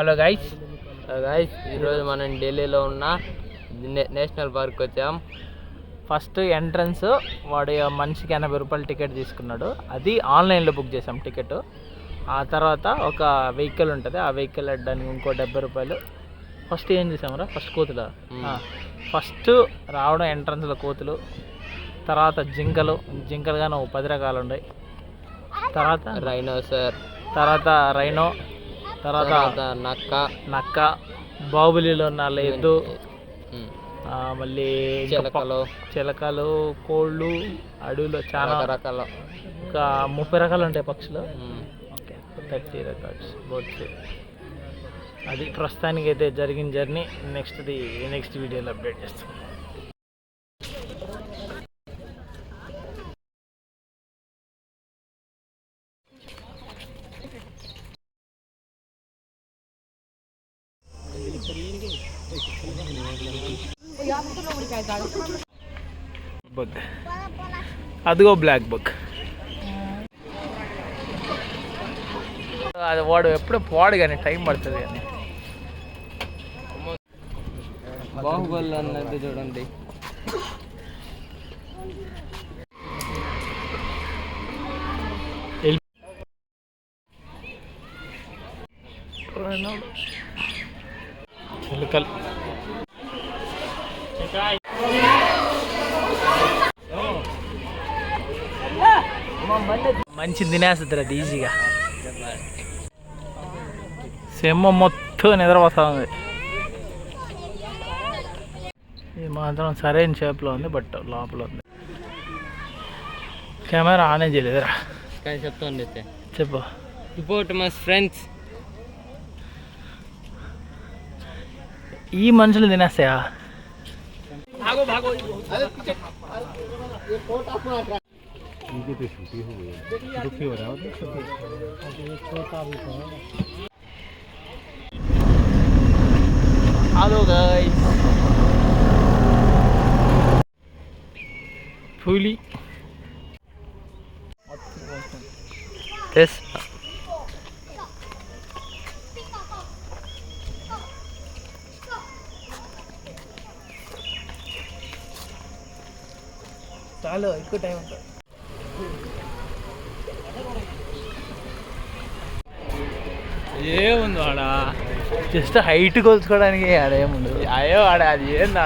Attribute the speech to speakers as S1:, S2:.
S1: Hello guys.
S2: Guys ఈరోజు మనం ఢిల్లీలో ఉన్న నేషనల్ పార్క్ వచ్చాం.
S1: ఫస్ట్ ఎంట్రన్స్ వాడు మనిషికి ఎనభై రూపాయలు టికెట్ తీసుకున్నాడు. అది ఆన్లైన్లో బుక్ చేసాం టికెట్. ఆ తర్వాత ఒక వెహికల్ ఉంటుంది ఆ వెహికల్ వెళ్ళడానికి ఇంకో డెబ్బై రూపాయలు. ఫస్ట్ ఏం చేసామరా ఫస్ట్ కోతుల. ఫస్ట్ రావడం ఎంట్రన్స్లో కోతులు తర్వాత జింకలు. జింకలు కానీ ఒక పది రకాలు ఉన్నాయి తర్వాత
S2: రైనోసర్
S1: తర్వాత రైనో తర్వాత
S2: నక్క.
S1: నక్క బాహుబలిలో ఉన్న ఎద్దు ఆ, మళ్ళీ
S2: చిలకలు.
S1: చిలకలు కోళ్ళు అడవిలో చాలా
S2: రకరకాల.
S1: ఒక ముప్పై రకాలు ఉంటాయి పక్షులు. థర్టీ రికార్డ్స్ బోట్స్ అది ప్రస్తుతానికి అయితే జరిగిన జర్నీ నెక్స్ట్ది నెక్స్ట్ వీడియోలో అప్డేట్ చేస్తాం. బగ్ అదిగో బ్లాక్ బగ్ అది వాడు ఎప్పుడు పోడు కానీ టైం పడుతుంది కానీ.
S2: బాహుబలి అన్నది చూడండి.
S1: చిలుకలు మంచి తినేస్తుంది అది ఈజీగా సెమ్మ మొత్తం నిద్రపోతా ఉంది ఇది మాత్రం సరైన షేప్లో ఉంది బట్ లోపల ఉంది. కెమెరా ఆనే చేయలేదురా.
S2: అయితే.
S1: చెప్పు.
S2: రిపోర్ట్ మస్ ఫ్రెండ్స్
S1: ఈ మనుషులు తినేస్తాయా హలో గైస్ పులి
S2: ఎస్
S1: చాలు ఎక్కువ టైం ఉంటుంది. ఏముంది వాడ? జస్ట్ హైట్ కొలుచుకోవడానికి అదేముండదు అయ్యో వాడ అది ఏందా